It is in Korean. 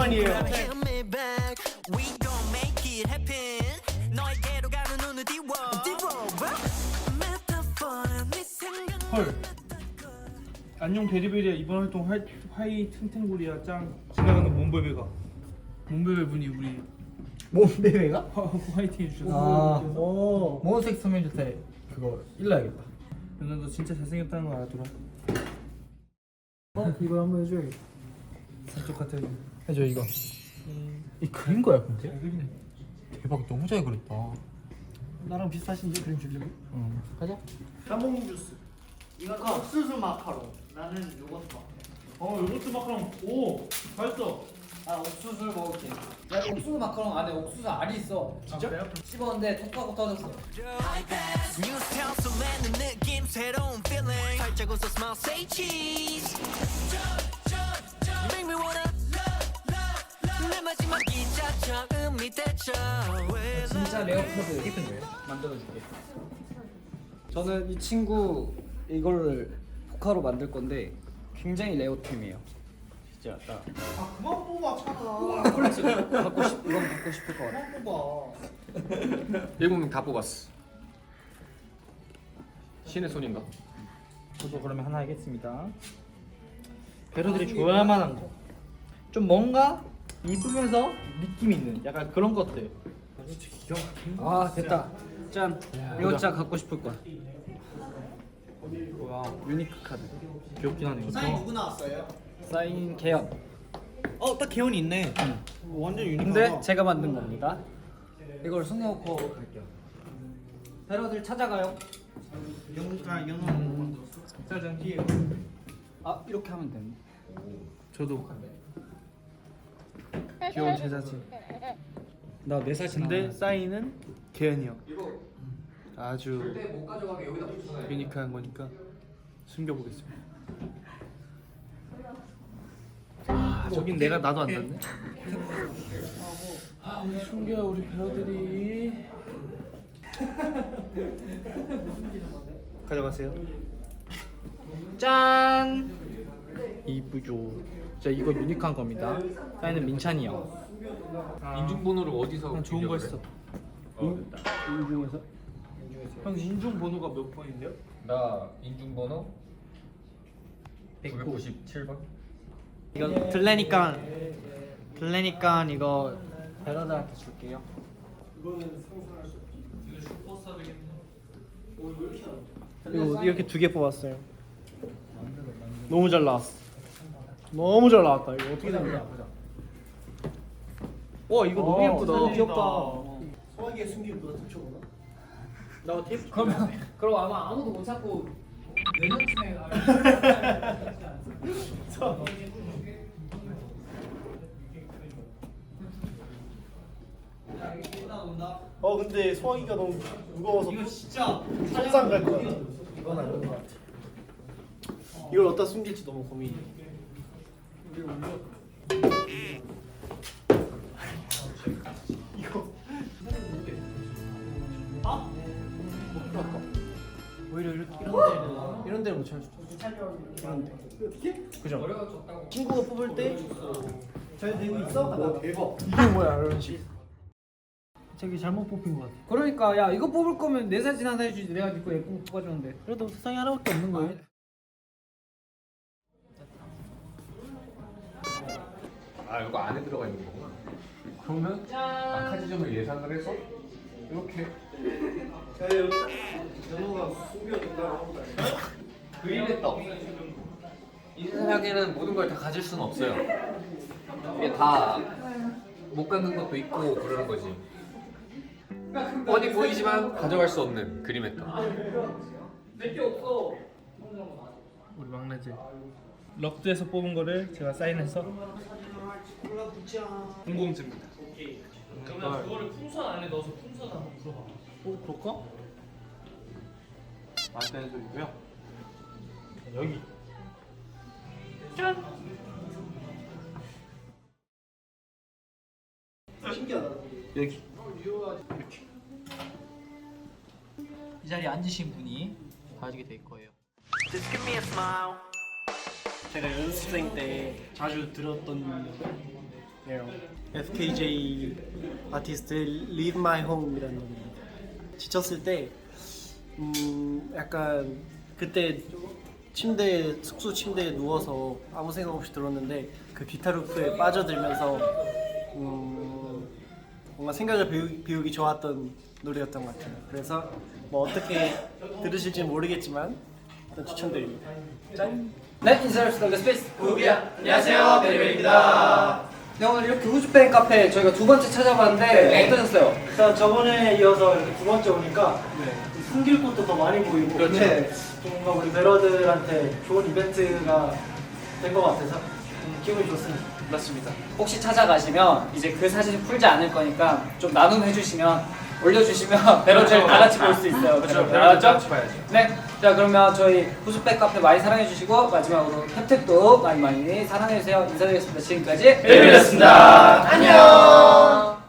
오랜만이에요. 헐. 안녕 베리베리야 이번 활동 화이, 화이 튼튼구리야 짱 지나가는 몬베베가 몬베베 분이 우리 몸베베가? 화, 화이팅 해주셔서 아, 오. 모노색 소면 때 그거 일러야겠다. 누나 너 진짜 잘생겼다는 거 알아들어 어, 이거 한번 해줘야겠다. 저쪽 같아 해줘 이거. 이 그린 거야 근데? 잘 그리네 대박 너무 잘 그렸다. 나랑 비슷하신데 그림 주려고? 응. 가자. 짬뽕 주스. 이건 옥수수 마카롱. 나는 요거트 마카롱. 어 요거트 마카롱 오 맛있어 아 옥수수를 먹을게. 야 옥수수 마카롱 안에 옥수수 알이 있어. 진짜? 씹었는데 톡 하고 터졌어. 살짝 웃어 smile say cheese 진짜 히든데 만들어줄게. 저는 이 친구 이거를 포카로 만들 건데 굉장히 레어템이에요. 진짜 딱아 그만 뽑아 차가. 콜렉션 갖고 싶 이건 갖고 싶을 것 같아. 그만 뽑아. 일곱 명 다 뽑았어. 신의 손인가? 저도 그러면 하나 하겠습니다. 배로들이 좋아할 만한 거. 좀 뭔가 입으면서 느낌 있는 약간 그런 것들. 아 됐다. 짠. 이거 진짜 갖고 싶을 거야. 와 유니크 카드. 귀엽긴 하네. 사인 누구 나왔어요? 사인 개연. 어, 딱 개운이 있네. 완전 유니크하다. 근데 제가 만든 겁니다. 이걸 숨겨놓고 갈게요. 배러들 찾아가요. 영가 영어 짜잔 아 이렇게 하면 되네. 저도 귀여운 제자지 나네살 근데 사인은 아주 못 가져가게 여기다 붙여놔요. 유니크한 거니까 숨겨보겠습니다. 아 저긴 내가 나도 안 닿네. 아 우리 숨겨 우리 배우들이. 가져가세요. 짠. 이쁘죠. 자 이거 유니크한 겁니다. 사인은 민찬이 형. 인증번호를 어디서? 난 좋은 거 했어 해? 어, 인중에서? 형 인중 번호가 몇 번인데요? 나 인증번호 997번. 이거 들래니까 들래니까 이거 배러들한테 줄게요. 이거 이렇게 두 개 뽑았어요. 너무 잘 나왔어. 너무 잘 나왔다. 이거 어떻게 된 거야? 와 이거 너무 예쁘다. 어, 귀엽다. 소화기에 숨기면 누가 훔쳐보나? 나 테이프 그러면 그럼 아마 아무도 못 찾고 내년쯤에 어 근데 소화기가 너무 무거워서 이거 진짜 상상 갈것 같아. 이건 아닌 것 같아. 이걸 어디다 숨길지 너무 고민이. 이거 오히려 이런 이런 데는 이런 데를 못 찾을 수도 있어. 이런 데. 그죠? 친구가 뽑을 때잘 되고 있어? 와 대박. 이게 뭐야 이런 식. 자기 잘못 뽑힌 것 같아. 그러니까 야 이거 뽑을 거면 네살 지난 사이 주지 내가 니거 예쁜 거 뽑아주는데 그래도 세상에 하나밖에 없는 거예 아 이거 안에 들어가 있는 거구나. 그러면 아카 지점을 예상을 해서 이렇게 연호가 다니. 그림의 떡. 이 세상에는 모든 걸 다 가질 수는 없어요. 이게 다 못 갖는 것도 있고 그러는 거지. 뻔히 보이지만 가져갈 수 없는 그림의 떡. 우리 막내들 럭드에서 뽑은 거를 제가 사인해서 공공지입니다. 그러면 그거를 풍선 안에 넣어서 풍선 한번 풀어봐. 어? 그럴까? 맞다는 소리고요. 여기. 신기하다. 여기. 이 자리에 앉으신 분이 가지게 될 거예요. Just give me a smile 제가 연습생 때 자주 들었던 FKJ 아티스트의 Leave My Home이라는 노래입니다. 지쳤을 때 음, 약간 그때 침대 숙소 침대에 누워서 아무 생각 없이 들었는데 그 기타 루프에 빠져들면서 음, 뭔가 생각을 비우, 비우기 좋았던 노래였던 것 같아요. 그래서 뭐 어떻게 들으실지 모르겠지만 일단 추천드립니다. 짠! 네 인사합시다 레스페이스 우비야 안녕하세요 베리베리입니다 네 오늘 이렇게 후즈팬 카페 저희가 두 번째 찾아봤는데 어떠셨어요? 일단 저번에 이어서 이렇게 두 번째 오니까 숨길 곳도 더 많이 보이고 네. 뭔가 우리 베러들한테 좋은 이벤트가 된 것 같아서 좀 기분이 좋습니다. 맞습니다 혹시 찾아가시면 이제 그 사진 풀지 않을 거니까 좀 나눔 해 주시면 올려주시면 배러들 다 같이 볼 수 있어요. 그렇죠? 같이 봐야죠. 네, 자 그러면 저희 후즈팬 카페 많이 사랑해 주시고 마지막으로 캡텍도 많이 많이 사랑해 주세요. 인사드리겠습니다. 지금까지 베리베리였습니다. 안녕